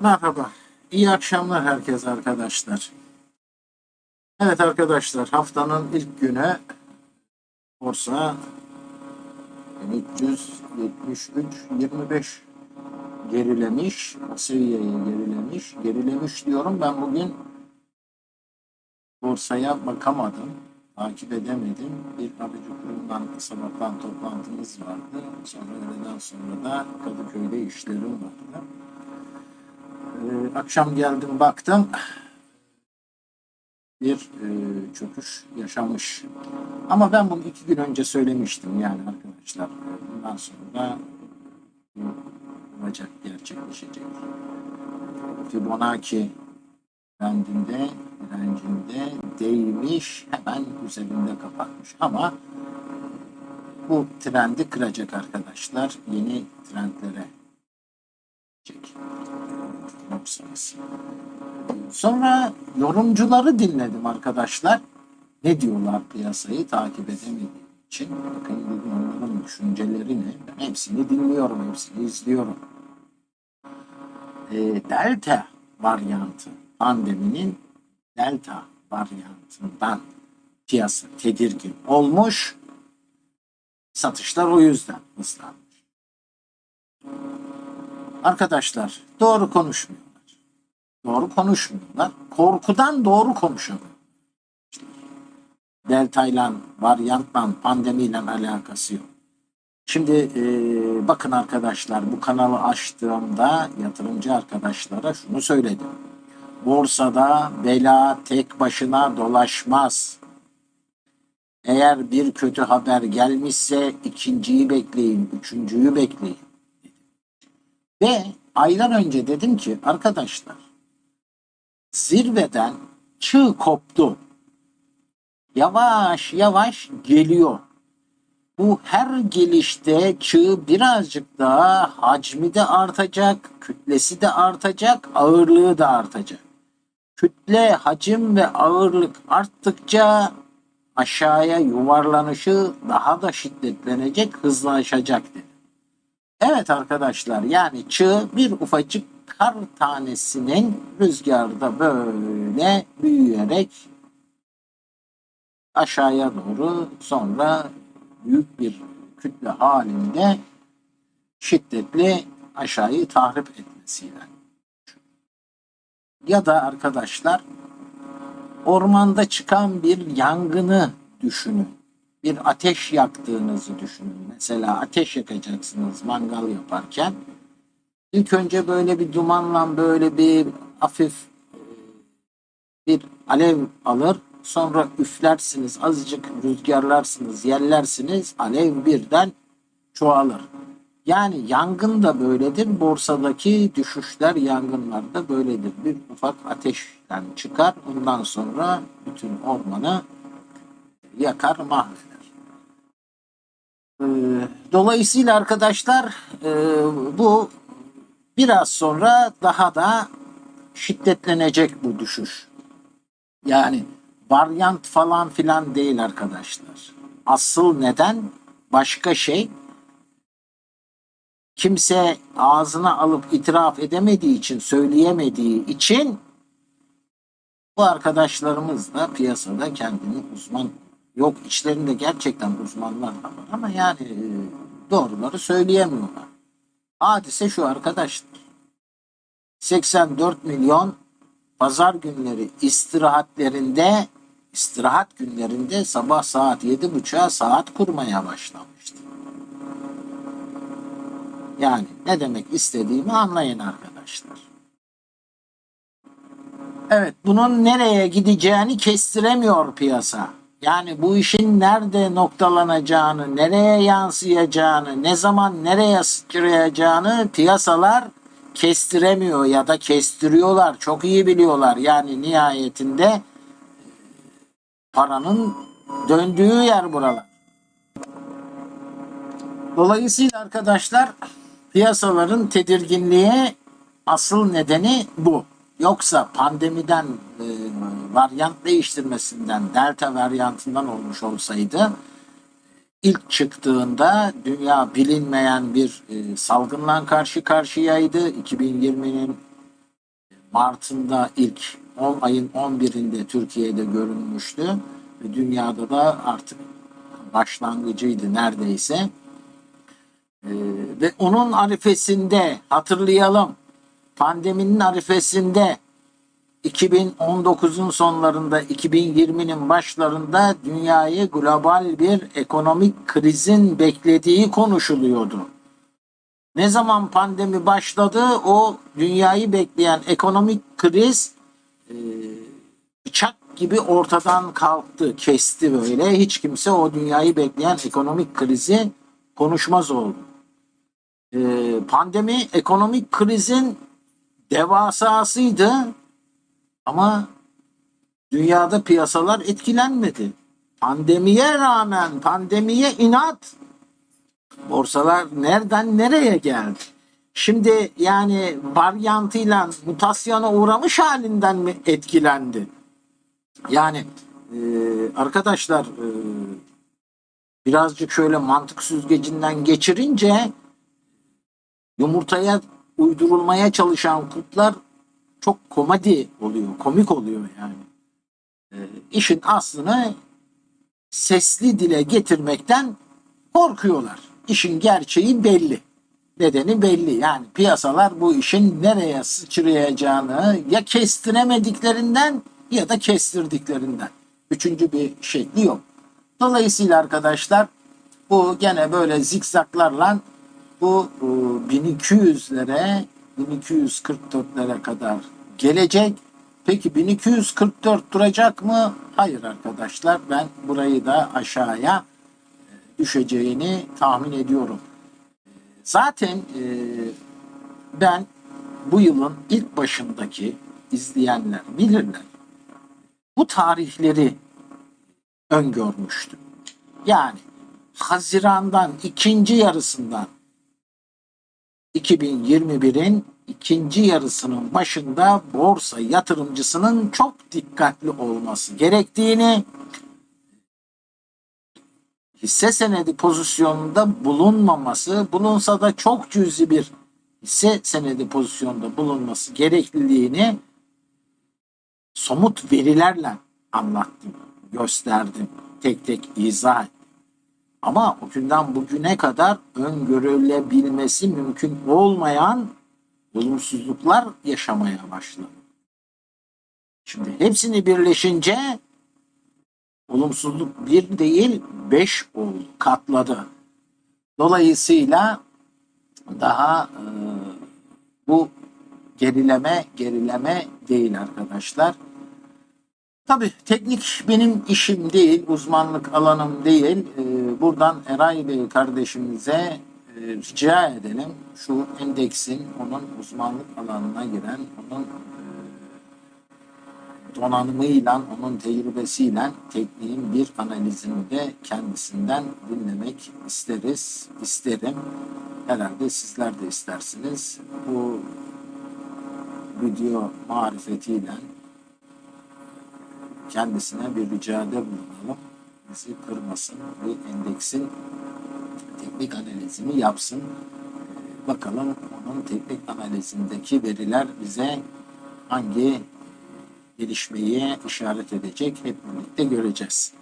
Merhaba. İyi akşamlar herkes arkadaşlar. Evet arkadaşlar haftanın ilk günü borsa 373 25 gerilemiş. O seviyeye gerilemiş. Gerilemiş diyorum ben bugün borsaya bakamadım. Takip edemedim. Bir aracı kurumdan sabahtan toplantımız vardı. Sonra öğleden sonra da Kadıköy'de işlerim vardı. Ee, akşam geldim baktım bir e, çöküş yaşamış. Ama ben bunu iki gün önce söylemiştim yani arkadaşlar. Bundan sonra olacak, gerçekleşecek. Fibonacci trendinde, direncinde değmiş, hemen üzerinde kapatmış. Ama bu trendi kıracak arkadaşlar. Yeni trendlere. Sonra yorumcuları dinledim arkadaşlar. Ne diyorlar piyasayı takip edemediğim için. Bakın bugün onların düşüncelerini ben hepsini dinliyorum, hepsini izliyorum. Ee, Delta varyantı pandeminin Delta varyantından piyasa tedirgin olmuş. Satışlar o yüzden hızlanmış. Arkadaşlar doğru konuşmuyorlar. Doğru konuşmuyorlar. Korkudan doğru konuşamıyor. Delta ile, varyantla, pandemiyle alakası yok. Şimdi e, bakın arkadaşlar bu kanalı açtığımda yatırımcı arkadaşlara şunu söyledim. Borsada bela tek başına dolaşmaz. Eğer bir kötü haber gelmişse ikinciyi bekleyin, üçüncüyü bekleyin. Ve aylar önce dedim ki arkadaşlar zirveden çığ koptu. Yavaş yavaş geliyor. Bu her gelişte çığ birazcık daha hacmi de artacak, kütlesi de artacak, ağırlığı da artacak. Kütle, hacim ve ağırlık arttıkça aşağıya yuvarlanışı daha da şiddetlenecek, hızlaşacak dedi. Evet arkadaşlar yani çığ bir ufacık kar tanesinin rüzgarda böyle büyüyerek aşağıya doğru sonra büyük bir kütle halinde şiddetli aşağıyı tahrip etmesiyle. Ya da arkadaşlar ormanda çıkan bir yangını düşünün. Bir ateş yaktığınızı düşünün. Mesela ateş yakacaksınız mangal yaparken. İlk önce böyle bir dumanla böyle bir hafif e, bir alev alır. Sonra üflersiniz, azıcık rüzgarlarsınız, yerlersiniz, alev birden çoğalır. Yani yangın da böyledir. Borsadaki düşüşler, yangınlar da böyledir. Bir ufak ateşten çıkar. Ondan sonra bütün ormanı yakar, mahveder. Ee, Dolayısıyla arkadaşlar e, bu biraz sonra daha da şiddetlenecek bu düşüş. Yani varyant falan filan değil arkadaşlar. Asıl neden başka şey kimse ağzına alıp itiraf edemediği için, söyleyemediği için bu arkadaşlarımız da piyasada kendini uzman yok içlerinde gerçekten uzmanlar var ama yani e, doğruları söyleyemiyorlar. Hadise şu arkadaşlar. 84 milyon pazar günleri istirahatlerinde istirahat günlerinde sabah saat 7.30'a saat kurmaya başlamıştı. Yani ne demek istediğimi anlayın arkadaşlar. Evet bunun nereye gideceğini kestiremiyor piyasa. Yani bu işin nerede noktalanacağını, nereye yansıyacağını, ne zaman nereye sıçrayacağını piyasalar kestiremiyor ya da kestiriyorlar. Çok iyi biliyorlar. Yani nihayetinde paranın döndüğü yer buralar. Dolayısıyla arkadaşlar piyasaların tedirginliğe asıl nedeni bu. Yoksa pandemiden e, varyant değiştirmesinden delta varyantından olmuş olsaydı ilk çıktığında dünya bilinmeyen bir e, salgınla karşı karşıyaydı. 2020'nin Mart'ında ilk 10 ayın 11'inde Türkiye'de görünmüştü. Ve dünyada da artık başlangıcıydı neredeyse. Ee, ve onun arifesinde hatırlayalım pandeminin arifesinde 2019'un sonlarında 2020'nin başlarında dünyayı global bir ekonomik krizin beklediği konuşuluyordu. Ne zaman pandemi başladı o dünyayı bekleyen ekonomik kriz e, bıçak gibi ortadan kalktı, kesti böyle. Hiç kimse o dünyayı bekleyen ekonomik krizi konuşmaz oldu. E, pandemi ekonomik krizin devasasıydı ama dünyada piyasalar etkilenmedi. Pandemiye rağmen, pandemiye inat borsalar nereden nereye geldi? Şimdi yani varyantıyla mutasyona uğramış halinden mi etkilendi? Yani e, arkadaşlar e, birazcık şöyle mantık süzgecinden geçirince yumurtaya uydurulmaya çalışan kurtlar çok komedi oluyor, komik oluyor yani. E, işin aslını sesli dile getirmekten korkuyorlar. İşin gerçeği belli. Nedeni belli. Yani piyasalar bu işin nereye sıçrayacağını ya kestiremediklerinden ya da kestirdiklerinden. Üçüncü bir şekli yok. Dolayısıyla arkadaşlar bu gene böyle zikzaklarla bu e, 1200'lere 1244'lere kadar gelecek. Peki 1244 duracak mı? Hayır arkadaşlar ben burayı da aşağıya e, düşeceğini tahmin ediyorum. Zaten e, ben bu yılın ilk başındaki izleyenler bilirler. Bu tarihleri öngörmüştüm. Yani Haziran'dan ikinci yarısından 2021'in ikinci yarısının başında borsa yatırımcısının çok dikkatli olması gerektiğini hisse senedi pozisyonunda bulunmaması, bulunsa da çok cüzi bir hisse senedi pozisyonda bulunması gerekliliğini somut verilerle anlattım, gösterdim, tek tek izah ettim. Ama o günden bugüne kadar öngörülebilmesi mümkün olmayan olumsuzluklar yaşamaya başladı. Şimdi hepsini birleşince olumsuzluk bir değil beş oldu, katladı. Dolayısıyla daha e, bu gerileme gerileme değil arkadaşlar. Tabii teknik benim işim değil, uzmanlık alanım değil. Ee, buradan Eray Bey kardeşimize e, rica edelim. Şu endeksin onun uzmanlık alanına giren, onun e, donanımıyla, onun tecrübesiyle tekniğin bir analizini de kendisinden dinlemek isteriz, isterim. Herhalde sizler de istersiniz. Bu video marifetiyle kendisine bir ricada bulunalım. Bizi kırmasın ve endeksin teknik analizini yapsın. Bakalım onun teknik analizindeki veriler bize hangi gelişmeyi işaret edecek hep birlikte göreceğiz.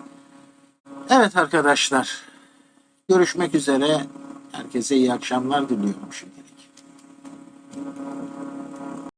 Evet arkadaşlar görüşmek üzere. Herkese iyi akşamlar diliyorum şimdilik.